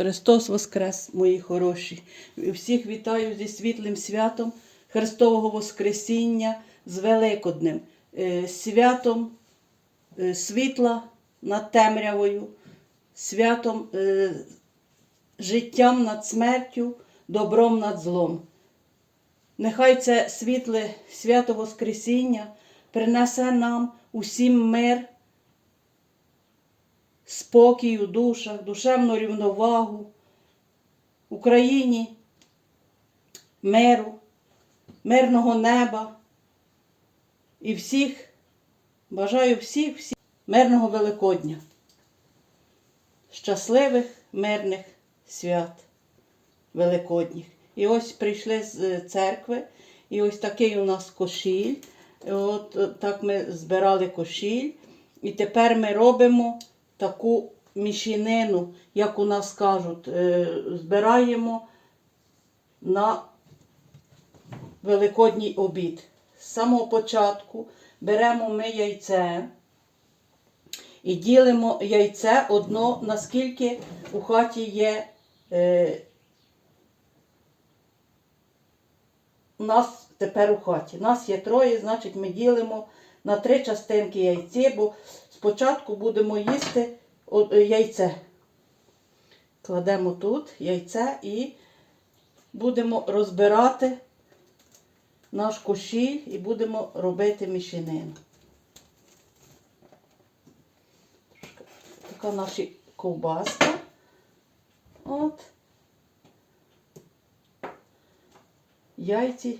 Христос Воскрес, мої хороші. Всіх вітаю зі світлим святом Христового Воскресіння з Великоднем, е, святом е, світла над темрявою, святом е, життям над смертю, добром над злом. Нехай це світле свято Воскресіння принесе нам усім мир, спокій у душах, душевну рівновагу, Україні, миру, мирного неба і всіх, бажаю всіх, всіх мирного Великодня, щасливих, мирних свят Великодніх. І ось прийшли з церкви, і ось такий у нас кошіль. От так ми збирали кошіль. І тепер ми робимо таку мішінину, як у нас кажуть, е, збираємо на Великодній обід. З самого початку беремо ми яйце і ділимо яйце одно, наскільки у хаті є. Е, у нас тепер у хаті. У Нас є троє, значить ми ділимо на три частинки яйці, бо спочатку будемо їсти яйце. Кладемо тут яйце і будемо розбирати наш кошіль і будемо робити мішінину. Трошки Така наша ковбаска. От. Яйці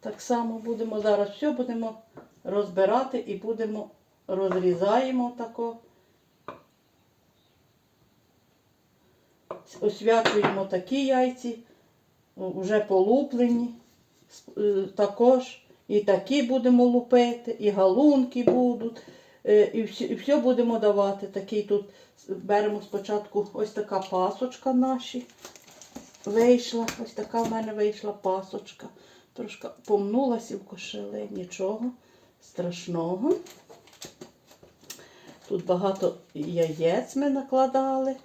так само будемо зараз все будемо розбирати і будемо розрізаємо тако. Освячуємо такі яйці, вже полуплені. Е, Також і такі будемо лупити, і галунки будуть. е, І все, і все будемо давати. Такий тут беремо спочатку ось така пасочка наші вийшла. Ось така в мене вийшла пасочка. Трошки помнулася в кошели, нічого страшного. Тут багато яєць ми накладали.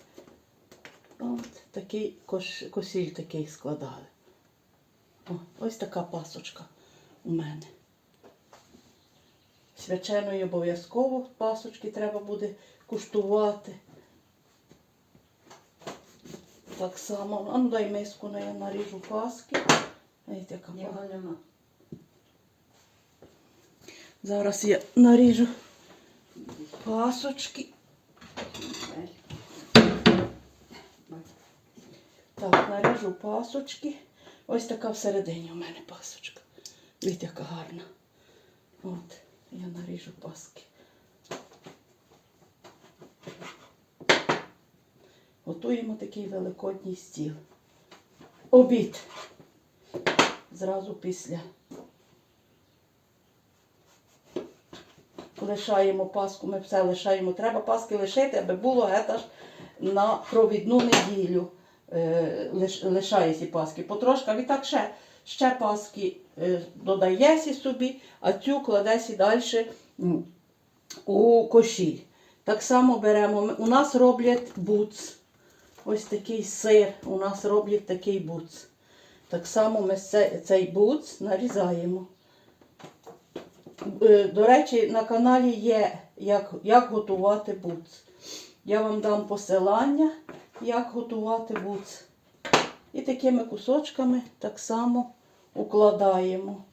От такий кош, косіль такий складали. О, ось така пасочка у мене. Свяченої обов'язково пасочки треба буде куштувати. Так само. А ну дай миску, на я наріжу паски. Ей, яка Його нема. Зараз я наріжу пасочки. Так, наріжу пасочки. Ось така всередині у мене пасочка. Дивіться, яка гарна. От, я наріжу паски. Готуємо такий великодній стіл. Обід. Зразу після. Лишаємо паску, ми все лишаємо. Треба паски лишити, аби було гетаж на провідну неділю. Е, лиш, лишається паски. Потрошка відтак ще, ще паски е, додаєсі собі, а цю кладесі далі у кошіль. Так само беремо. У нас роблять буц. Ось такий сир. У нас роблять такий буц. Так само ми цей буц нарізаємо. Е, До речі, на каналі є, як, як готувати буц. Я вам дам посилання, як готувати буц. І такими кусочками так само укладаємо.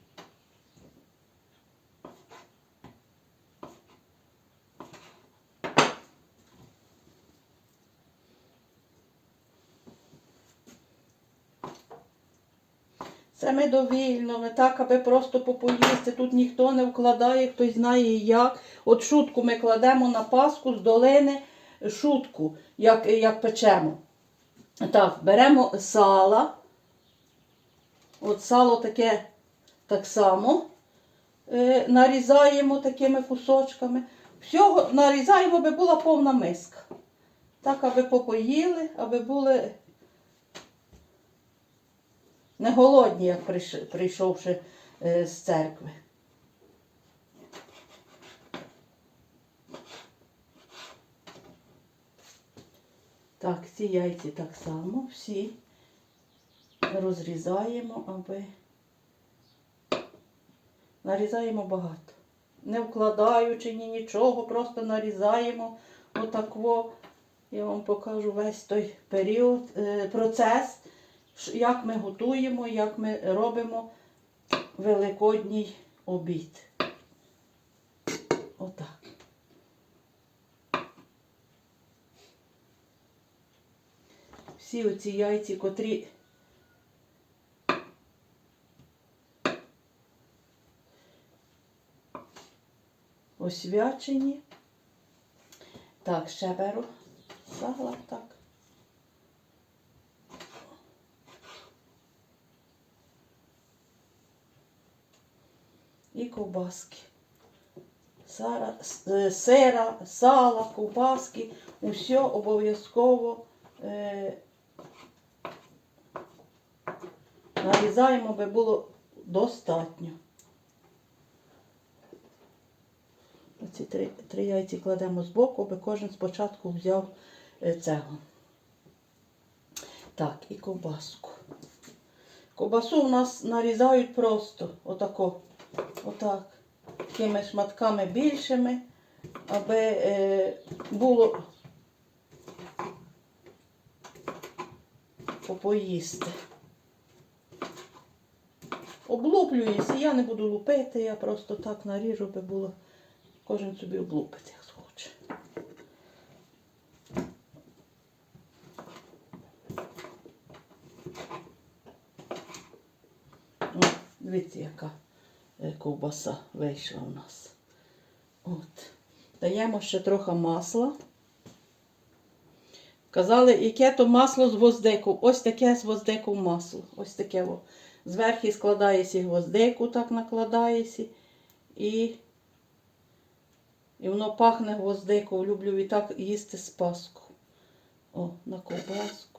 Це ми довільно, так, аби просто попоїсти. Тут ніхто не вкладає, хтось знає як. От шутку ми кладемо на паску з долини шутку, як, як печемо. Так, беремо сала. От сало таке так само. Е, нарізаємо такими кусочками. Всього нарізаємо, аби була повна миска. Так, аби попоїли, аби були не голодні, як прийшовши е, з церкви. Так, ці яйці так само всі розрізаємо, аби нарізаємо багато. Не вкладаючи ні нічого, просто нарізаємо отакво. Я вам покажу весь той період, е, процес, як ми готуємо, як ми робимо великодній обід. Отак. Всі оці яйці, котрі освячені. Так, ще беру сала, так. І ковбаски. Сара, е, сира, сала, ковбаски, усе обов'язково е, нарізаємо, аби було достатньо. Оці три, три яйці кладемо збоку, аби кожен спочатку взяв е, цього. Так, і ковбаску. Ковбасу у нас нарізають просто отако, отак, такими шматками більшими, аби е, було попоїсти. Облуплююся, я не буду лупити, я просто так наріжу, аби було кожен собі облупить, як схоче. О, дивіться, яка ковбаса вийшла у нас. От. Даємо ще трохи масла. Казали, яке то масло з гвоздику. Ось таке з гвоздику масло. Ось таке. О. Зверху складається гвоздику, так накладається. І, і воно пахне гвоздиком. Люблю і так їсти з паску. О, на ковбаску.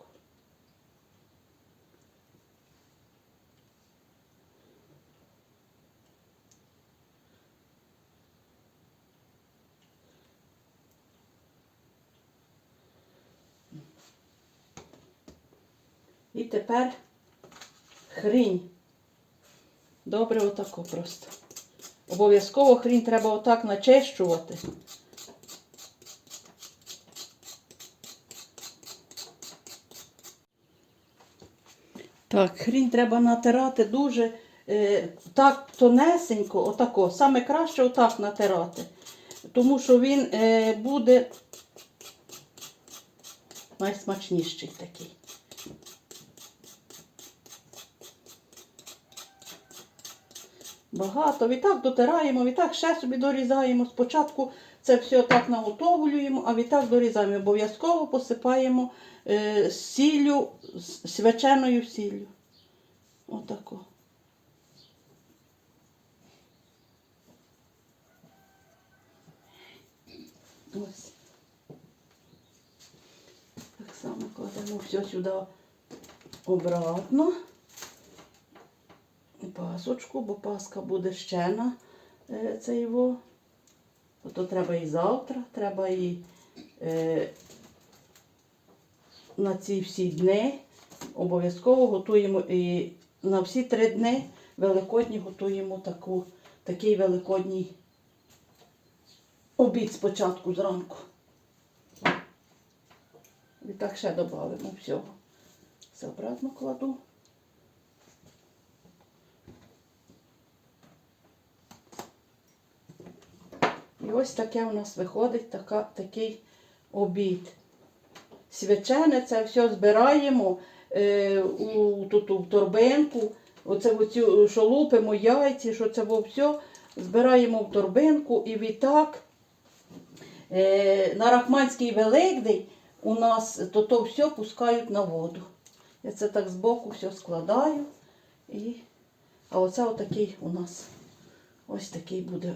І тепер хрінь. Добре, отако просто. Обов'язково хрінь треба отак начищувати. Так, хрінь треба натирати дуже е, так тонесенько, отако. Саме краще отак натирати. Тому що він е, буде найсмачніший такий. Багато. Відтак дотираємо, відтак ще собі дорізаємо. Спочатку це все так наготовлюємо, а відтак дорізаємо. Обов'язково посипаємо е, сіллю, свяченою сіллю. Отако. Ось. Так само кладемо все сюди обратно пасочку, бо паска буде ще на е, це його. То треба і завтра, треба і е, на ці всі дні. Обов'язково готуємо і на всі три дні великодні готуємо таку, такий великодній обід спочатку зранку. І так ще додамо всього. Все обратно кладу. Ось таке у нас виходить така, такий обід. Свячене це все збираємо е, у, тут, у торбинку. Оце оцю, що лупимо яйці, що це все збираємо в торбинку і відтак е, на Рахманський Великдень у нас то, то все пускають на воду. Я це так збоку все складаю. І... А оце отакий у нас ось такий буде